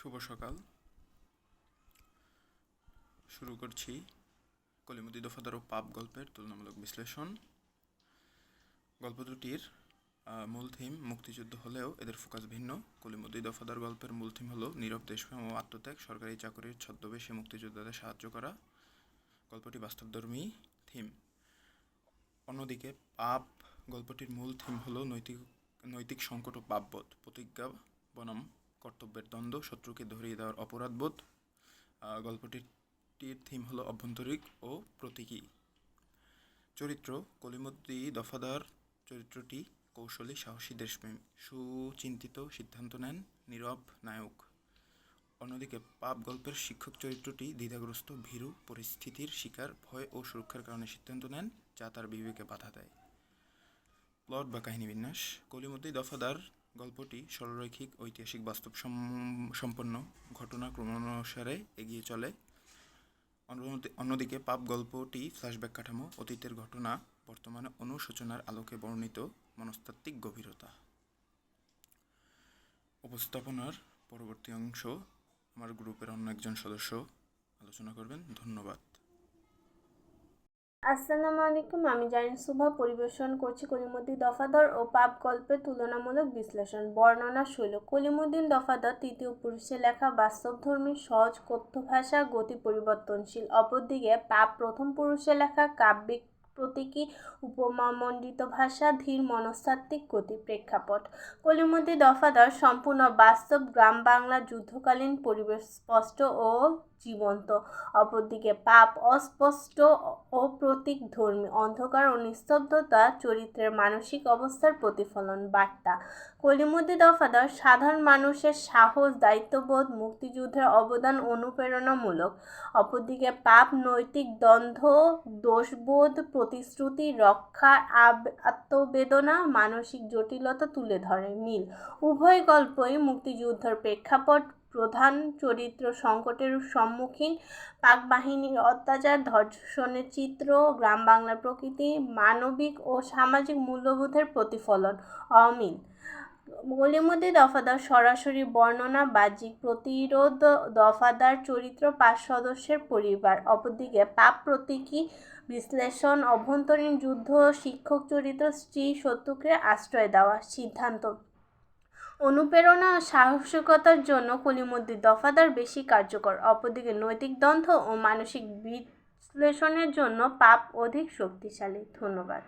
শুভ সকাল। শুরু করছি কলিমুদি দফাদার ও পাপ গল্পের তুলনামূলক বিশ্লেষণ। গল্প দুটির মূল থিম মুক্তিযুদ্ধ হলেও এদের ফোকাস ভিন্ন। কলিমুদি দফাদার গল্পের মূল থিম হলো নীরব দেশপ্রেম ও আত্মত্যাগ, সরকারি চাকরির ছদ্মবেশে মুক্তিযোদ্ধাদের সাহায্য করা। গল্পটি বাস্তবধর্মী থিম অন্যদিকে পাপ গল্পটির মূল থিম হলো নৈতিক নৈতিক সংকট ও পাপবোধ, প্রতিজ্ঞা বনাম। কর্তব্যের দ্বন্দ্ব, শত্রুকে ধরিয়ে দেওয়ার অপরাধবোধ। গল্পটির থিম হলো অভ্যন্তরিক ও প্রতীকী। চরিত্র কলিমুদ্দি দফাদার চরিত্রটি কৌশলী, সাহসী, দেশপ্রেম। সুচিন্তিত সিদ্ধান্ত নেন নীরব নায়ক। অন্যদিকে পাপ গল্পের শিক্ষক চরিত্রটি দ্বিধাগ্রস্ত, ভীরু, পরিস্থিতির শিকার, ভয় ও সুরক্ষার কারণে সিদ্ধান্ত নেন যা তার বিবেকে বাধা দেয়। প্লট বা কাহিনী বিন্যাস কলিমুদ্দি দফাদার গল্পটি সরলরৈখিক ঐতিহাসিক, বাস্তব সম- সম্পন্ন ঘটনা ক্রমানুসারে এগিয়ে চলে। অন্যদি- অন্যদিকে পাপ গল্পটি ফ্ল্যাশব্যাক কাঠামো, অতীতের ঘটনা, বর্তমানে অনুশোচনার আলোকে বর্ণিত মনস্তাত্ত্বিক গভীরতা। উপস্থাপনার পরবর্তী অংশ আমার গ্রুপের অন্য একজন সদস্য। আলোচনা করবেন। ধন্যবাদ। আসসালামু আলাইকুম আমি জারিন সুভা, পরিবেশন করছি কলিমুদ্দিন দফাদার ও পাপ গল্পের তুলনামূলক বিশ্লেষণ, বর্ণনা শৈল কলিমুদ্দিন দফাদার তৃতীয় পুরুষে লেখা বাস্তবধর্মী, সহজ কথ্য ভাষা, গতি পরিবর্তনশীল। অপরদিকে পাপ প্রথম পুরুষে লেখা কাব্যিক প্রতীকী, উপমামণ্ডিত ভাষা, ধীর মনস্তাত্ত্বিক গতি প্রেক্ষাপট। কলিমুদ্দিন দফাদার সম্পূর্ণ বাস্তব গ্রাম বাংলা যুদ্ধকালীন পরিবেশ স্পষ্ট ও জীবন্ত। অপরদিকে পাপ অস্পষ্ট ও প্রতীক ধর্মী, অন্ধকার ও নিস্তব্ধতা, চরিত্রের মানসিক অবস্থার প্রতিফলন, বার্তা। কলিমুদ্দি দফাদার, সাধারণ মানুষের সাহস, দায়িত্ববোধ, মুক্তিযুদ্ধের অবদান অনুপ্রেরণামূলক। অপরদিকে পাপ, নৈতিক দ্বন্দ্ব, দোষবোধ, প্রতিশ্রুতি, রক্ষা আত্মবেদনা, মানসিক জটিলতা তুলে ধরে, মিল। উভয় গল্পই মুক্তিযুদ্ধের প্রেক্ষাপট প্রধান চরিত্র সংকটের সম্মুখীন। পাক বাহিনীর অত্যাচার, ধর্ষণের চিত্র গ্রাম বাংলার প্রকৃতি, মানবিক ও সামাজিক মূল্যবোধের প্রতিফলন। অমিল গলিমুদ্দি দফাদার, সরাসরি বর্ণনা, বাহ্যিক প্রতিরোধ দফাদার চরিত্র, পাঁচ সদস্যের পরিবার। অপরদিকে পাপ প্রতীকী বিশ্লেষণ, অভ্যন্তরীণ যুদ্ধ, শিক্ষক চরিত্র স্ত্রী শত্রুকে আশ্রয় দেওয়া সিদ্ধান্ত। অনুপ্রেরণা ও সাহসিকতার জন্য কলিমদ্দি দফাদার বেশি কার্যকর। অপরদিকে নৈতিক দ্বন্দ্ব ও মানসিক বিশ্লেষণের জন্য পাপ অধিক শক্তিশালী। ধন্যবাদ।